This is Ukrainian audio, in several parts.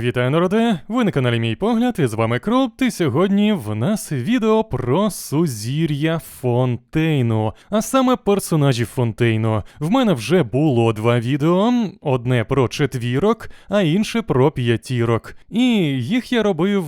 Вітаю, народе! Ви на каналі Мій Погляд, і з вами Кроп, і сьогодні в нас відео про сузір'я Фонтейну, а саме персонажів Фонтейну. В мене вже було два відео: одне про четвірок, а інше про п'ятірок. І їх я робив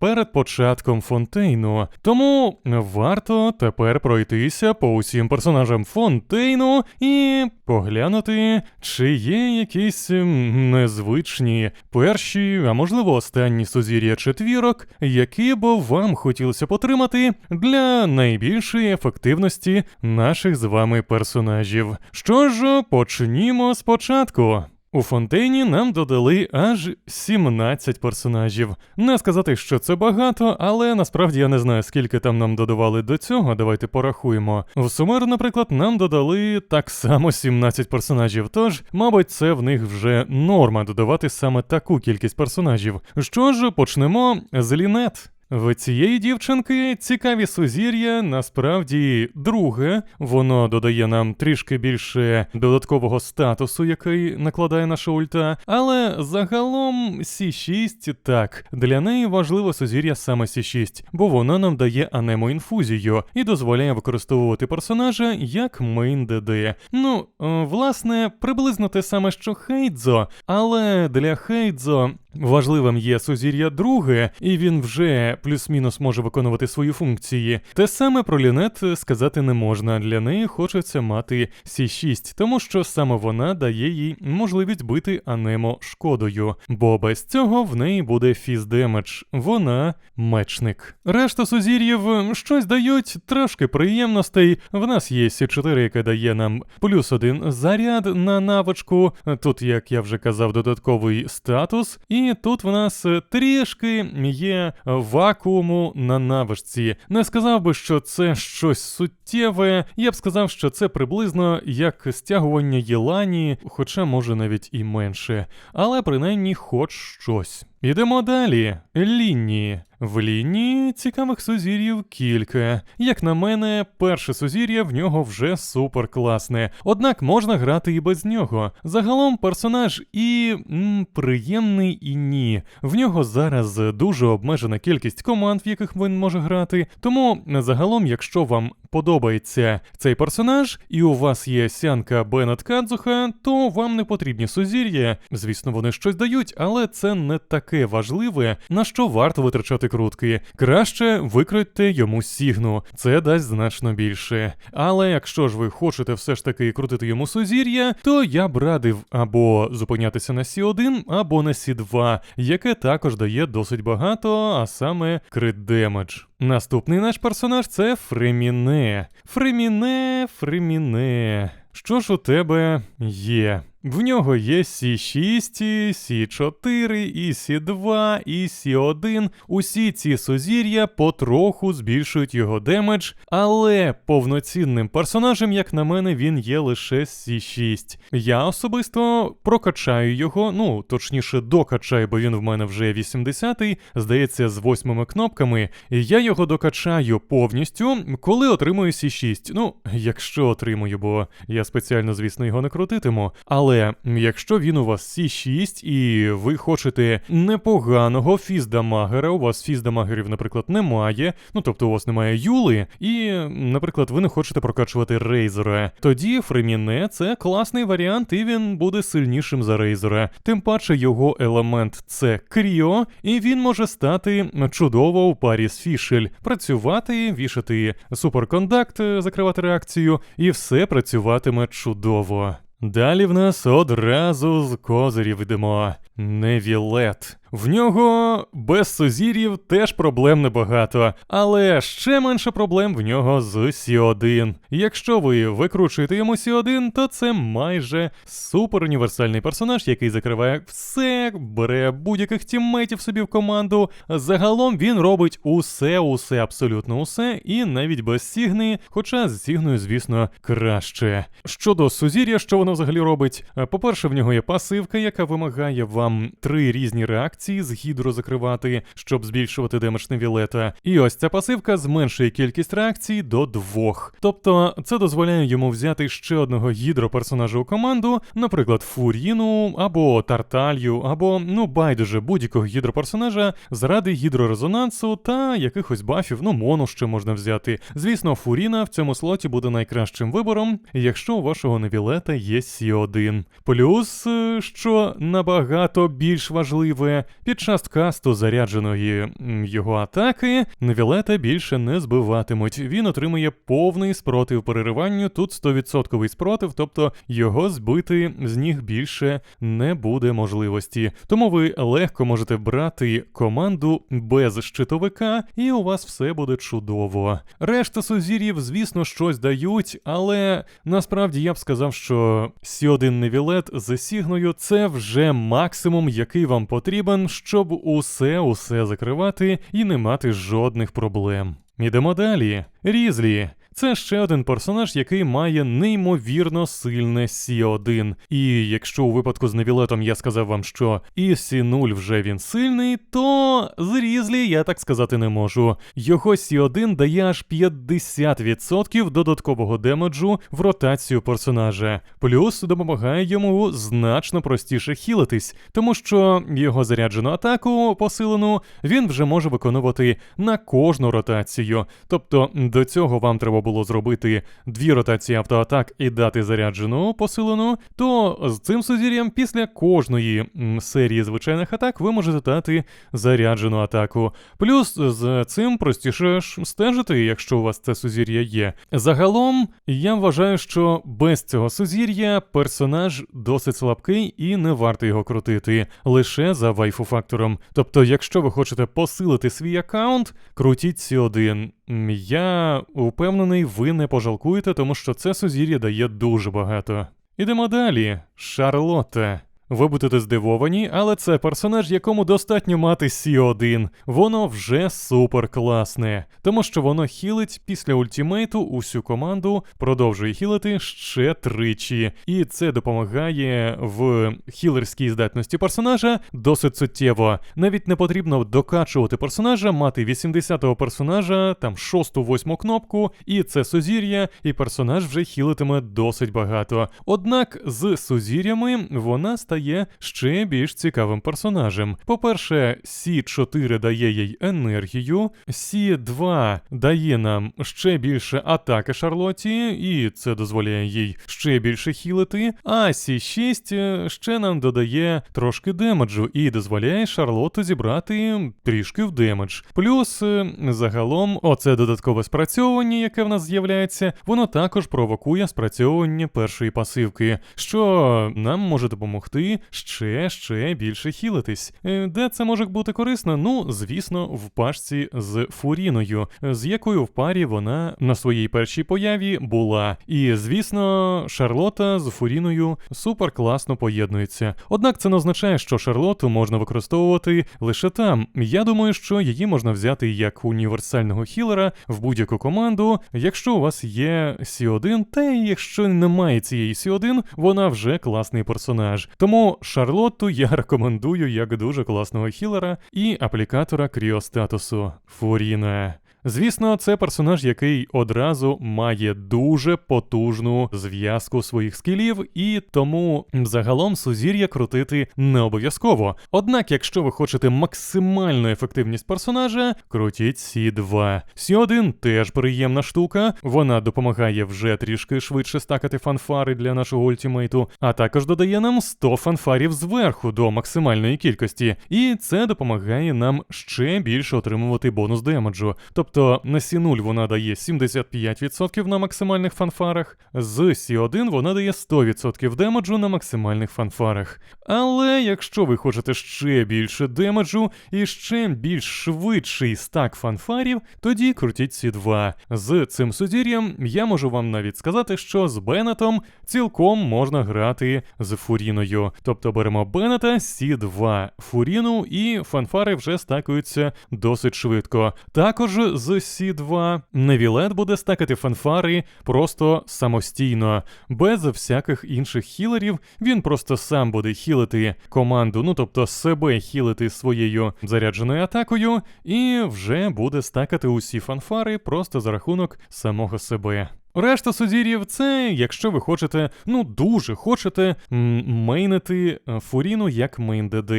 перед початком Фонтейну. Тому варто тепер пройтися по усім персонажам Фонтейну і поглянути, чи є якісь незвичні перші, а можливо останні сузір'я четвірок, які б вам хотілося потримати для найбільшої ефективності наших з вами персонажів. Що ж, почнімо спочатку. У фонтейні нам додали аж 17 персонажів. Не сказати, що це багато, але насправді я не знаю, скільки там нам додавали до цього. Давайте порахуємо. В Сумер, наприклад, нам додали так само 17 персонажів. Тож, мабуть, це в них вже норма додавати саме таку кількість персонажів. Що ж, почнемо з Лінет. В цієї дівчинки цікаві сузір'я, насправді друге. Воно додає нам трішки більше додаткового статусу, який накладає наша ульта. Але загалом Сі6 так, для неї важливо сузір'я саме Сі6, бо воно нам дає анему інфузію і дозволяє використовувати персонажа як мейн ДД. Ну, е, власне, приблизно те саме, що Хейдзо, але для Хейдзо Важливим є сузір'я друге, і він вже плюс-мінус може виконувати свої функції. Те саме про Лінет сказати не можна. Для неї хочеться мати Сі6, тому що саме вона дає їй можливість бити Анемо шкодою, бо без цього в неї буде фіздемедж. Вона мечник. Решта сузір'їв щось дають, трошки приємностей. В нас є Сі4, яка дає нам плюс один заряд на навичку. Тут, як я вже казав, додатковий статус. І тут в нас е, трішки є вакууму на навичці. Не сказав би, що це щось суттєве. Я б сказав, що це приблизно як стягування Єлані, хоча може навіть і менше. Але принаймні хоч щось. Ідемо далі. Лінії. В лінії цікавих сузір'їв кілька. Як на мене, перше сузір'я в нього вже супер класне. Однак можна грати і без нього. Загалом персонаж і м, приємний і ні. В нього зараз дуже обмежена кількість команд, в яких він може грати. Тому загалом, якщо вам подобається цей персонаж, і у вас є сянка Беннет Кадзуха, то вам не потрібні сузір'я. Звісно, вони щось дають, але це не таке важливе, на що варто витрачати крутки. Краще викройте йому сігну, це дасть значно більше. Але якщо ж ви хочете все ж таки крутити йому сузір'я, то я б радив або зупинятися на Сі1, або на Сі2, яке також дає досить багато, а саме крит демедж. Наступний наш персонаж це Фреміне. Фреміне, Фреміне. Що ж у тебе є? В нього є Сі6, Сі4, і Сі2, і Сі1. Усі ці сузір'я потроху збільшують його демедж, але повноцінним персонажем, як на мене, він є лише Сі6. Я особисто прокачаю його, ну точніше, докачаю, бо він в мене вже 80-й, здається, з восьмими кнопками. І я його докачаю повністю, коли отримую Сі6. Ну, якщо отримую, бо я спеціально, звісно, його не крутитиму. Але якщо він у вас Сі6 і ви хочете непоганого фіздамагера, у вас фіздамагерів, наприклад, немає, ну тобто у вас немає Юли, і, наприклад, ви не хочете прокачувати Рейзера, тоді Фреміне це класний варіант, і він буде сильнішим за Рейзера. Тим паче його елемент це Кріо, і він може стати чудово у парі з Фішель, працювати, вішати суперкондакт, закривати реакцію, і все працюватиме чудово. Далі в нас одразу з козирів йдемо. Невілет. В нього без сузір'їв теж проблем небагато, але ще менше проблем в нього з Сі1. Якщо ви викручуєте йому Сі1, то це майже суперуніверсальний персонаж, який закриває все, бере будь-яких тіммейтів собі в команду. Загалом він робить усе, усе, абсолютно усе, і навіть без Сігни, хоча з Сігною, звісно, краще. Щодо сузір'я, що воно взагалі робить? По-перше, в нього є пасивка, яка вимагає вам три різні реакції реакції з гідро закривати, щоб збільшувати демедж Невілета. І ось ця пасивка зменшує кількість реакцій до двох. Тобто це дозволяє йому взяти ще одного гідроперсонажа у команду, наприклад, Фуріну або Тарталью, або ну байдуже будь-якого гідроперсонажа заради гідрорезонансу та якихось бафів, ну мону ще можна взяти. Звісно, Фуріна в цьому слоті буде найкращим вибором, якщо у вашого Невілета є Сі1. Плюс, е, що набагато більш важливе, під час касту зарядженої його атаки Невілета більше не збиватимуть. Він отримує повний спротив перериванню. Тут 100% спротив, тобто його збити з ніг більше не буде можливості. Тому ви легко можете брати команду без щитовика, і у вас все буде чудово. Решта сузір'їв, звісно, щось дають, але насправді я б сказав, що Сі1 Невілет з Сігною це вже максимум, який вам потрібен, щоб усе усе закривати і не мати жодних проблем. Ідемо далі. Різлі. Це ще один персонаж, який має неймовірно сильне Сі1. І якщо у випадку з Невілетом я сказав вам, що і Сі0 вже він сильний, то з Різлі я так сказати не можу. Його Сі1 дає аж 50% додаткового демеджу в ротацію персонажа, плюс допомагає йому значно простіше хілитись, тому що його заряджену атаку посилену він вже може виконувати на кожну ротацію. Тобто до цього вам треба було зробити дві ротації автоатак і дати заряджену посилену, то з цим сузір'ям після кожної серії звичайних атак ви можете дати заряджену атаку. Плюс з цим простіше ж стежити, якщо у вас це сузір'я є. Загалом, я вважаю, що без цього сузір'я персонаж досить слабкий і не варто його крутити лише за вайфу фактором. Тобто, якщо ви хочете посилити свій аккаунт, крутіть c один. Я упевнений, ви не пожалкуєте, тому що це сузір'я дає дуже багато. Ідемо далі. Шарлотта. Ви будете здивовані, але це персонаж, якому достатньо мати Сі1. Воно вже супер класне, тому що воно хілить після ультімейту усю команду, продовжує хілити ще тричі. І це допомагає в хілерській здатності персонажа досить суттєво. Навіть не потрібно докачувати персонажа, мати 80-го персонажа, там 6-8 кнопку, і це сузір'я, і персонаж вже хілитиме досить багато. Однак з сузір'ями вона стає ще більш цікавим персонажем. По-перше, Сі4 дає їй енергію, Сі2 дає нам ще більше атаки Шарлоті, і це дозволяє їй ще більше хілити. А Сі6 е, ще нам додає трошки демеджу і дозволяє Шарлоту зібрати трішки в демедж. Плюс е, загалом, оце додаткове спрацьовування, яке в нас з'являється, воно також провокує спрацьовування першої пасивки, що нам може допомогти ще ще більше хілитись. Е, Де це може бути корисно? Ну, звісно, в пашці з Фуріною, з якою в парі вона на своїй першій появі була. І звісно, Шарлота з Фуріною супер класно поєднується. Однак це не означає, що Шарлоту можна використовувати лише там. Я думаю, що її можна взяти як універсального хілера в будь-яку команду, якщо у вас є Сі1, та якщо немає цієї Сі1, вона вже класний персонаж. Тому Шарлотту я рекомендую як дуже класного хілера і аплікатора кріостатусу Фуріна. Звісно, це персонаж, який одразу має дуже потужну зв'язку своїх скілів, і тому загалом сузір'я крутити не обов'язково. Однак, якщо ви хочете максимальну ефективність персонажа, крутіть Сі2. Сі1 теж приємна штука, вона допомагає вже трішки швидше стакати фанфари для нашого ультімейту, а також додає нам 100 фанфарів зверху до максимальної кількості, і це допомагає нам ще більше отримувати бонус демеджу. Тобто на Сі0 вона дає 75% на максимальних фанфарах, з Сі1 вона дає 100% демеджу на максимальних фанфарах. Але якщо ви хочете ще більше демеджу і ще більш швидший стак фанфарів, тоді крутіть Сі2. З цим сузір'ям я можу вам навіть сказати, що з Беннетом цілком можна грати з Фуріною. Тобто беремо Беннета, Сі2, Фуріну і фанфари вже стакуються досить швидко. Також з з Сі2. Невілет буде стакати фанфари просто самостійно, без всяких інших хілерів. Він просто сам буде хілити команду, ну тобто себе хілити своєю зарядженою атакою, і вже буде стакати усі фанфари просто за рахунок самого себе. Решта сузір'їв це, якщо ви хочете, ну дуже хочете мейнити е, Фуріну як мейн ДД.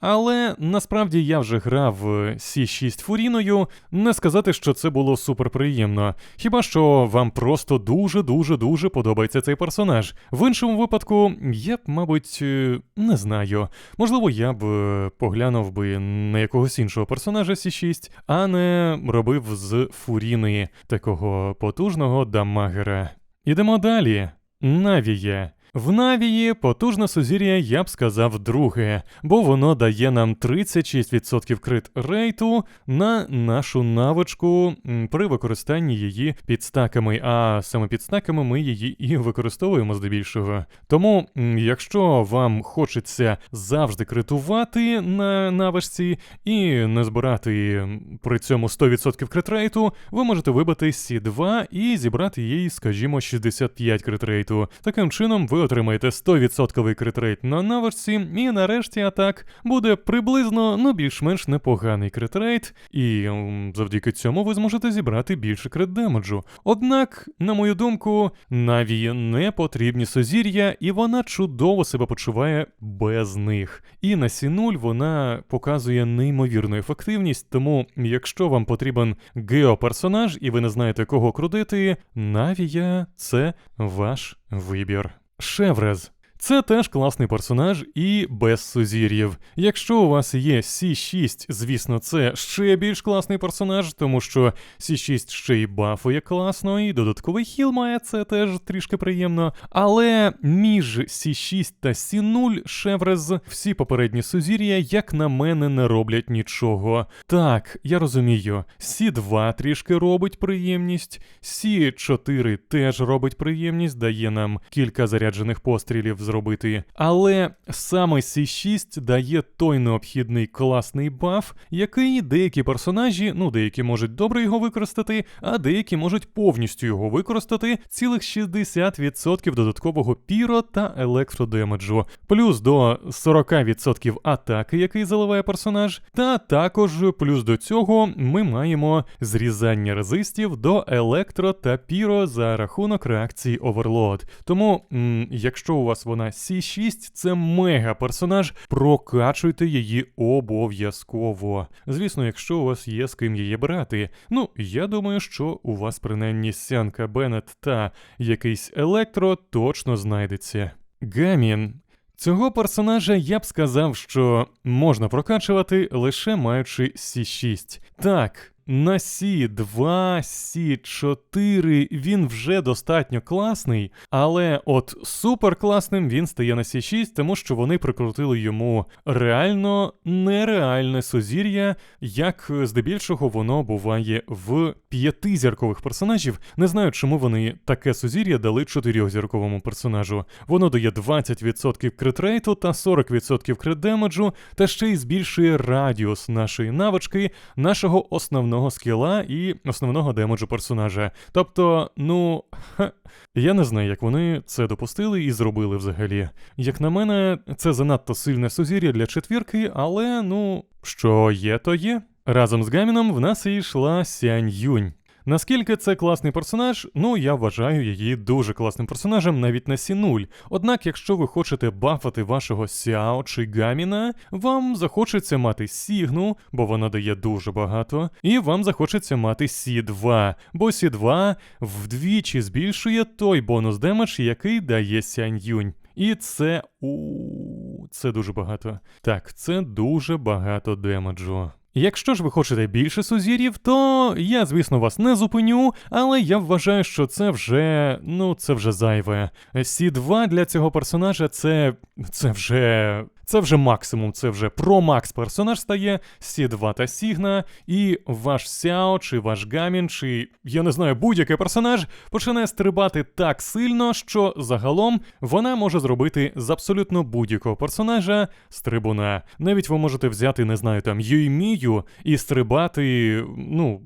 Але насправді я вже грав Сі6 Фуріною, не сказати, що це було суперприємно. Хіба що вам просто дуже-дуже дуже подобається цей персонаж. В іншому випадку, я б, мабуть, е, не знаю. Можливо, я б е, поглянув би на якогось іншого персонажа Сі6, а не робив з Фуріни такого потужного дамагера. Ідемо далі. Навія. В Навії потужне сузір'я я б сказав друге, бо воно дає нам 36% крит рейту на нашу навичку при використанні її підстаками, а саме підстаками ми її і використовуємо здебільшого. Тому, якщо вам хочеться завжди критувати на навичці і не збирати при цьому 100% критрейту, ви можете вибити Сі2 і зібрати їй, скажімо, 65 критрейту. Таким чином, ви отримаєте 100% критрейт на навичці, і нарешті атак буде приблизно ну більш-менш непоганий критрейт, і завдяки цьому ви зможете зібрати більше крит демеджу. Однак, на мою думку, Наві не потрібні сузір'я, і вона чудово себе почуває без них. І на Сі0 вона показує неймовірну ефективність, тому якщо вам потрібен геоперсонаж і ви не знаєте кого крутити, Навія це ваш вибір. Шеврез. Це теж класний персонаж і без сузір'їв. Якщо у вас є Сі6, звісно, це ще більш класний персонаж, тому що Сі6 ще й бафує класно, і додатковий хіл має, це теж трішки приємно. Але між Сі6 та Сі0 Шеврез всі попередні сузір'я, як на мене, не роблять нічого. Так, я розумію, Сі2 трішки робить приємність, Сі4 теж робить приємність, дає нам кілька заряджених пострілів зробити. Але саме Сі6 дає той необхідний класний баф, який деякі персонажі, ну деякі можуть добре його використати, а деякі можуть повністю його використати, цілих 60% додаткового піро та електродемеджу, плюс до 40% атаки, який заливає персонаж, та також плюс до цього ми маємо зрізання резистів до електро та піро за рахунок реакції Overload. Тому, м, якщо у вас вона Сі6, це мега персонаж, прокачуйте її обов'язково. Звісно, якщо у вас є з ким її брати. Ну, я думаю, що у вас принаймні Сянка Беннет та якийсь електро точно знайдеться. Гамін. Цього персонажа я б сказав, що можна прокачувати лише маючи Сі6. Так, на Сі2, Сі4 він вже достатньо класний, але от супер класним він стає на Сі6, тому що вони прикрутили йому реально нереальне сузір'я, як здебільшого воно буває в п'ятизіркових персонажів. Не знаю, чому вони таке сузір'я дали чотирьохзірковому персонажу. Воно дає 20% критрейту та 40% крит-демеджу, та ще й збільшує радіус нашої навички, нашого основного скіла і основного демеджу персонажа. Тобто, ну. Ха, я не знаю, як вони це допустили і зробили взагалі. Як на мене, це занадто сильне сузір'я для четвірки, але ну, що є, то є. Разом з Гаміном в нас і йшла Сянь Юнь. Наскільки це класний персонаж, ну я вважаю її дуже класним персонажем навіть на Сі0. Однак, якщо ви хочете бафати вашого Сяо чи Гаміна, вам захочеться мати Сігну, бо вона дає дуже багато, і вам захочеться мати Сі2, бо Сі2 вдвічі збільшує той бонус демедж, який дає Сянь Юнь. І це у це дуже багато. Так, це дуже багато демеджу. Якщо ж ви хочете більше сузір'їв, то я, звісно, вас не зупиню, але я вважаю, що це вже ну це вже зайве. Сі2 для цього персонажа це це вже. Це вже максимум, це вже про Макс персонаж стає, Сі2 та Сігна, і ваш Сяо, чи ваш Гамін, чи я не знаю, будь-який персонаж починає стрибати так сильно, що загалом вона може зробити з абсолютно будь-якого персонажа стрибуна. Навіть ви можете взяти, не знаю, там Юймію і стрибати, ну.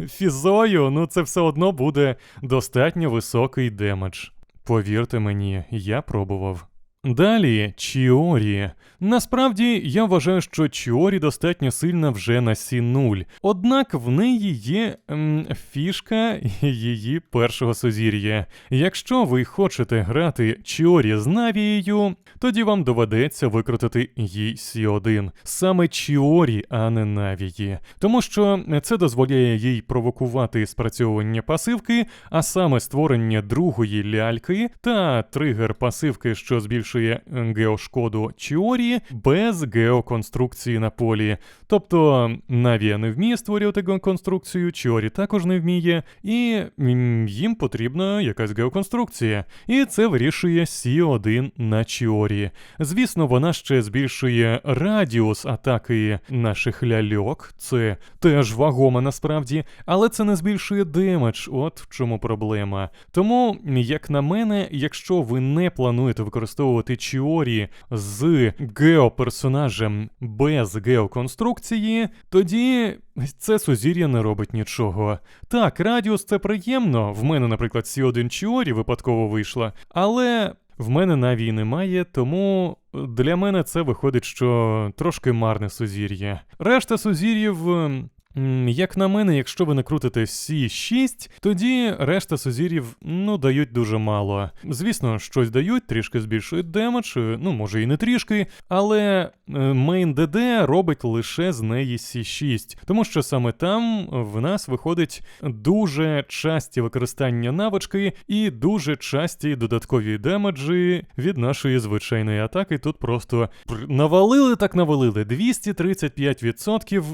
фізою, ну це все одно буде достатньо високий демедж. Повірте мені, я пробував. Далі Чіорі. Насправді я вважаю, що Чіорі достатньо сильна вже на Сі-0. Однак в неї є ем, фішка її першого сузір'я. Якщо ви хочете грати Чіорі з Навією, тоді вам доведеться викрутити їй Сі-1. Саме Чіорі, а не Навії. Тому що це дозволяє їй провокувати спрацьовування пасивки, а саме створення другої ляльки та тригер пасивки, що збільшує геошкоду Чіорі без геоконструкції на полі. Тобто Навія не вміє створювати геоконструкцію, Чіорі також не вміє, і їм потрібна якась геоконструкція. І це вирішує Сі-1 на Чіорі. Звісно, вона ще збільшує радіус атаки наших ляльок, це теж вагомо насправді, але це не збільшує демедж, от в чому проблема. Тому, як на мене, якщо ви не плануєте використовувати Чіорі з геоперсонажем без геоконструкції, тоді це сузір'я не робить нічого. Так, радіус це приємно. В мене, наприклад, Сі1 Чіорі випадково вийшла, але. В мене навії немає, тому для мене це виходить, що трошки марне сузір'я. Решта сузір'їв. Як на мене, якщо ви накрутите C6, тоді решта сузір'їв ну дають дуже мало. Звісно, щось дають, трішки збільшують демедж, е, ну може і не трішки, але мейн ДД робить лише з неї C6, тому що саме там в нас виходить дуже часті використання навички і дуже часті додаткові демеджі від нашої звичайної атаки. Тут просто навалили так навалили 235%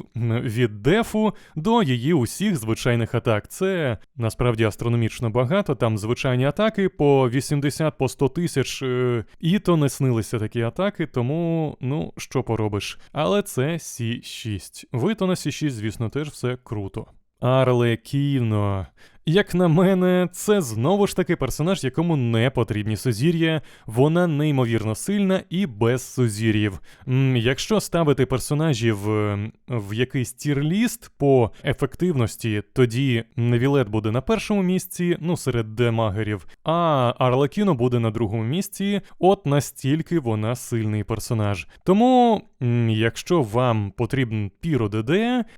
від дефу до її усіх звичайних атак. Це насправді астрономічно багато. Там звичайні атаки по 80 по 100 тисяч, е, і то не снилися такі атаки, тому ну що поробиш. Але це Сі6. Вито на Сі6, звісно, теж все круто. Арлекіно. Як на мене, це знову ж таки персонаж, якому не потрібні сузір'я, вона неймовірно сильна і без сузір'їв. Якщо ставити персонажів е, в якийсь тірліст по ефективності, тоді Невілет буде на першому місці, ну серед демагерів, а Арлекіно буде на другому місці. От настільки вона сильний персонаж. Тому, якщо вам потрібен Піро ДД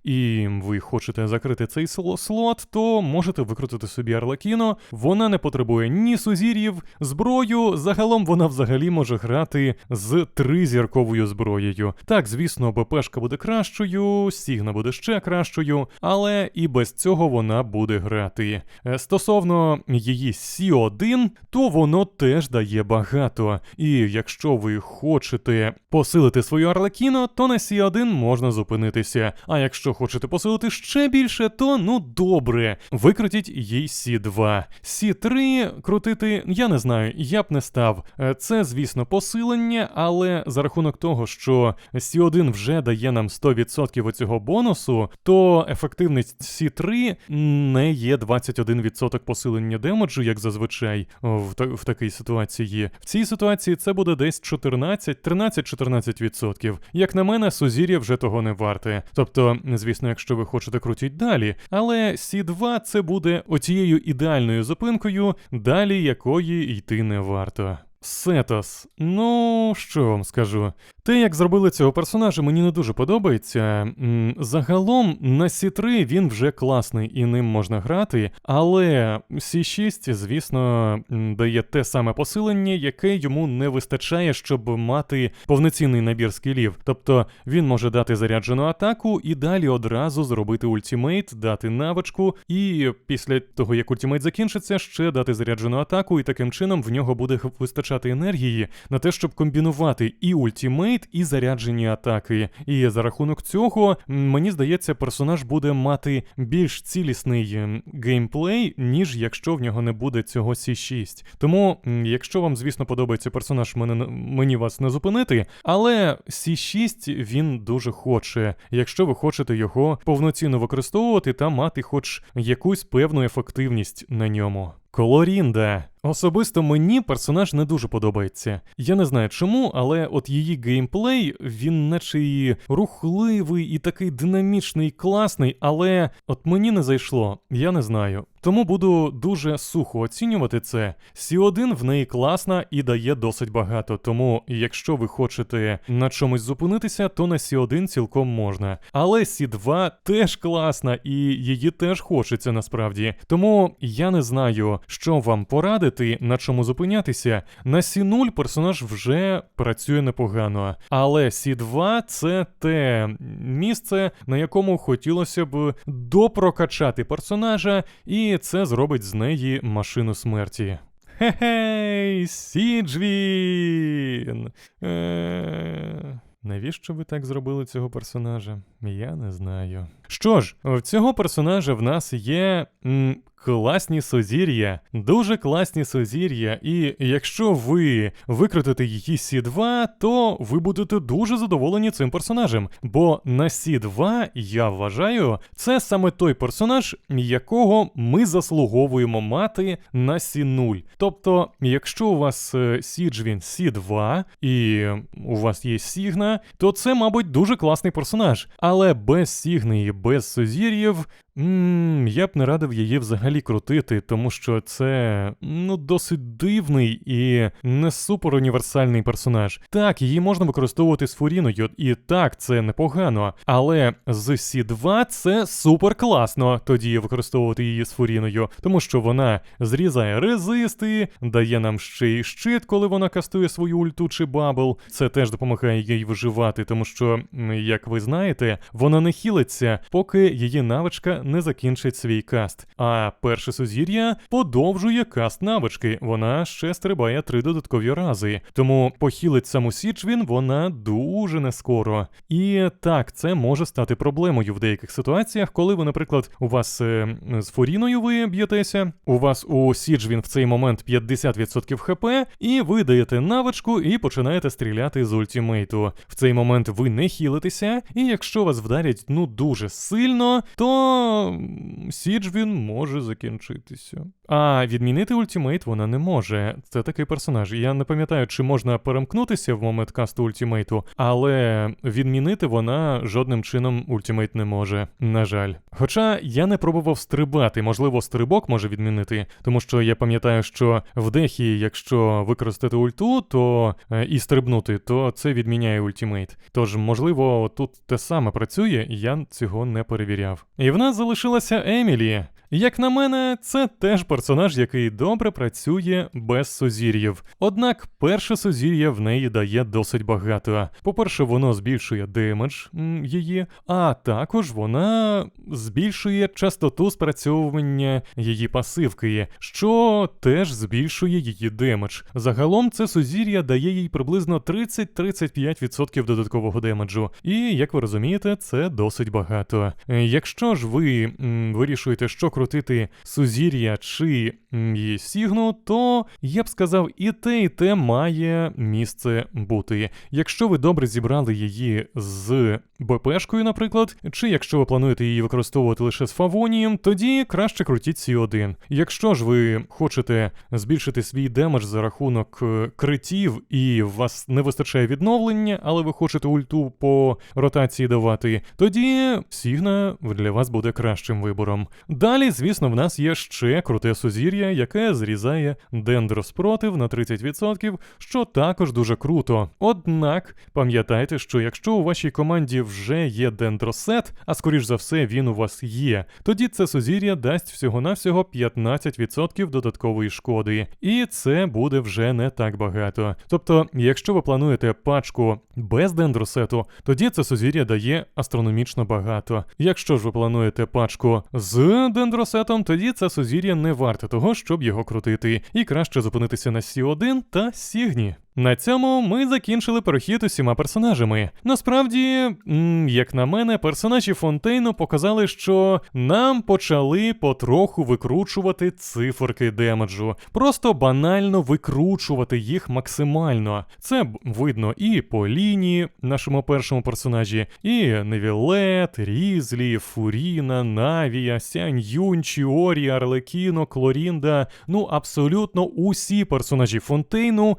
і ви хочете закрити цей слот, то можете викрутити собі Арлекіно. Вона не потребує ні сузір'їв, зброю. Загалом вона взагалі може грати з тризірковою зброєю. Так, звісно, БПшка буде кращою, Сігна буде ще кращою, але і без цього вона буде грати. Е, Стосовно її Сі1, то воно теж дає багато. І якщо ви хочете посилити свою Арлекіно, то на Сі1 можна зупинитися. А якщо хочете посилити ще більше, то ну добре, викрутіть їй Сі2. Сі3 крутити, я не знаю, я б не став. Е, Це, звісно, посилення, але за рахунок того, що Сі1 вже дає нам 100% оцього бонусу, то ефективність Сі3 не є 21% посилення демеджу, як зазвичай в, та- в такій ситуації. В цій ситуації це буде десь 14, 13-14%. Як на мене, Сузір'я вже того не варте. Тобто, звісно, якщо ви хочете крутіть далі, але Сі2 це буде оцією ідеальною зупинкою, далі якої йти не варто. Сетос, ну що вам скажу? Те, як зробили цього персонажа, мені не дуже подобається. Загалом на Сі3 він вже класний і ним можна грати, але Сі6, звісно, дає те саме посилення, яке йому не вистачає, щоб мати повноцінний набір скілів. Тобто він може дати заряджену атаку і далі одразу зробити ультімейт, дати навичку, і після того, як ультімейт закінчиться, ще дати заряджену атаку, і таким чином в нього буде вистачати енергії на те, щоб комбінувати і ультімейт, і заряджені атаки. І за рахунок цього, мені здається, персонаж буде мати більш цілісний геймплей, ніж якщо в нього не буде цього Сі6. Тому, якщо вам, звісно, подобається персонаж, мене мені вас не зупинити, але Сі6 він дуже хоче, якщо ви хочете його повноцінно використовувати та мати хоч якусь певну ефективність на ньому. Колорінда. Особисто мені персонаж не дуже подобається. Я не знаю чому, але от її геймплей, він наче і рухливий, і такий динамічний, класний, але от мені не зайшло, я не знаю. Тому буду дуже сухо оцінювати це. Сі1 в неї класна і дає досить багато. Тому, якщо ви хочете на чомусь зупинитися, то на Сі1 цілком можна. Але Сі2 теж класна, і її теж хочеться насправді. Тому я не знаю, що вам порадити, на чому зупинятися. На Сі0 персонаж вже працює непогано. Але Сі2 це те місце, на якому хотілося б допрокачати персонажа, і це зробить з неї машину смерті. Хе-хей, Сіджвін! Е... Навіщо ви так зробили цього персонажа? Я не знаю. Що ж, в цього персонажа в нас є м, класні сузір'я, дуже класні сузір'я, і якщо ви викрутите її Сі2, то ви будете дуже задоволені цим персонажем. Бо на Сі2, я вважаю, це саме той персонаж, якого ми заслуговуємо мати на Сі0. Тобто, якщо у вас е, Сіджвін Сі2 і у вас є Сігна, то це, мабуть, дуже класний персонаж. Але без Сігни і без Сузір'їв Ммм, я б не радив її взагалі крутити, тому що це ну досить дивний і не супер універсальний персонаж. Так, її можна використовувати з Фуріною, і так, це непогано. Але з Сі2 це супер класно тоді використовувати її з Фуріною, тому що вона зрізає резисти, дає нам ще й щит, коли вона кастує свою ульту чи бабл. Це теж допомагає їй виживати, тому що, як ви знаєте, вона не хілиться, поки її навичка не закінчить свій каст. А перше сузір'я подовжує каст навички. Вона ще стрибає три додаткові рази. Тому похилить саму Січвін вона дуже не скоро. І так, це може стати проблемою в деяких ситуаціях, коли ви, наприклад, у вас е, з Фуріною ви б'єтеся, у вас у Сіджвін в цей момент 50% хп, і ви даєте навичку і починаєте стріляти з ультімейту. В цей момент ви не хілитеся, і якщо вас вдарять ну дуже сильно, то Сіджвін може закінчитися. А відмінити ультимейт вона не може. Це такий персонаж. Я не пам'ятаю, чи можна перемкнутися в момент касту ультимейту, але відмінити вона жодним чином ультимейт не може. На жаль. Хоча я не пробував стрибати, можливо, стрибок може відмінити, тому що я пам'ятаю, що в дехі, якщо використати ульту, то е, і стрибнути, то це відміняє ультимейт. Тож, можливо, тут те саме працює, я цього не перевіряв. І в нас залишилася Емілі. Як на мене, це теж персонаж, який добре працює без сузір'їв. Однак перше сузір'я в неї дає досить багато. По-перше, воно збільшує демедж її, а також вона збільшує частоту спрацьовування її пасивки, що теж збільшує її демедж. Загалом це сузір'я дає їй приблизно 30-35% додаткового демеджу. І як ви розумієте, це досить багато. Е, Якщо ж ви м, вирішуєте, що крутити сузір'я чи сігну, то я б сказав, і те, і те має місце бути. Якщо ви добре зібрали її з БПшкою, наприклад, чи якщо ви плануєте її використовувати лише з фавонієм, тоді краще крутіть Сі1. Якщо ж ви хочете збільшити свій демедж за рахунок е, критів, і вас не вистачає відновлення, але ви хочете ульту по ротації давати, тоді Сігна для вас буде кращим вибором. Далі, звісно, в нас є ще круте сузір'я, яке зрізає дендроспротив на 30%, що також дуже круто. Однак пам'ятайте, що якщо у вашій команді вже є дендросет, а скоріш за все він у вас є, тоді це сузір'я дасть всього-навсього 15% додаткової шкоди. І це буде вже не так багато. Тобто, якщо ви плануєте пачку без дендросету, тоді це сузір'я дає астрономічно багато. Якщо ж ви плануєте пачку з дендросетом, тоді це сузір'я не варте того, щоб його крутити, і краще зупинитися на Сі1 та Сігні. На цьому ми закінчили перехід усіма персонажами. Насправді, як на мене, персонажі Фонтейну показали, що нам почали потроху викручувати циферки демеджу. Просто банально викручувати їх максимально. Це видно і по лінії, нашому першому персонажі, і Невілет, Різлі, Фуріна, Навія, Сянь Юнь, Чіорі, Арлекіно, Клорінда. Ну, абсолютно усі персонажі Фонтейну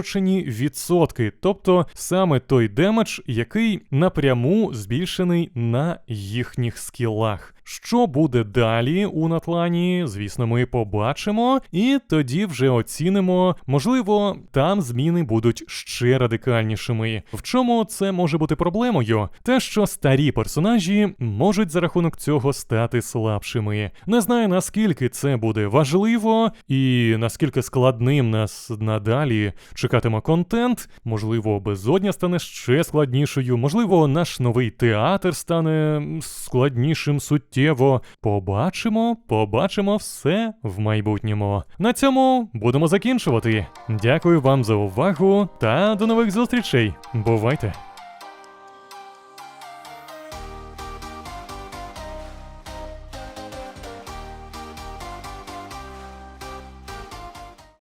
викручені відсотки, тобто саме той демедж, який напряму збільшений на їхніх скілах. Що буде далі у Натлані, звісно, ми побачимо, і тоді вже оцінимо. Можливо, там зміни будуть ще радикальнішими. В чому це може бути проблемою? Те, що старі персонажі можуть за рахунок цього стати слабшими. Не знаю наскільки це буде важливо, і наскільки складним нас надалі чекатиме контент. Можливо, безодня стане ще складнішою, можливо, наш новий театр стане складнішим суттєво. Побачимо, побачимо все в майбутньому. На цьому будемо закінчувати. Дякую вам за увагу та до нових зустрічей. Бувайте!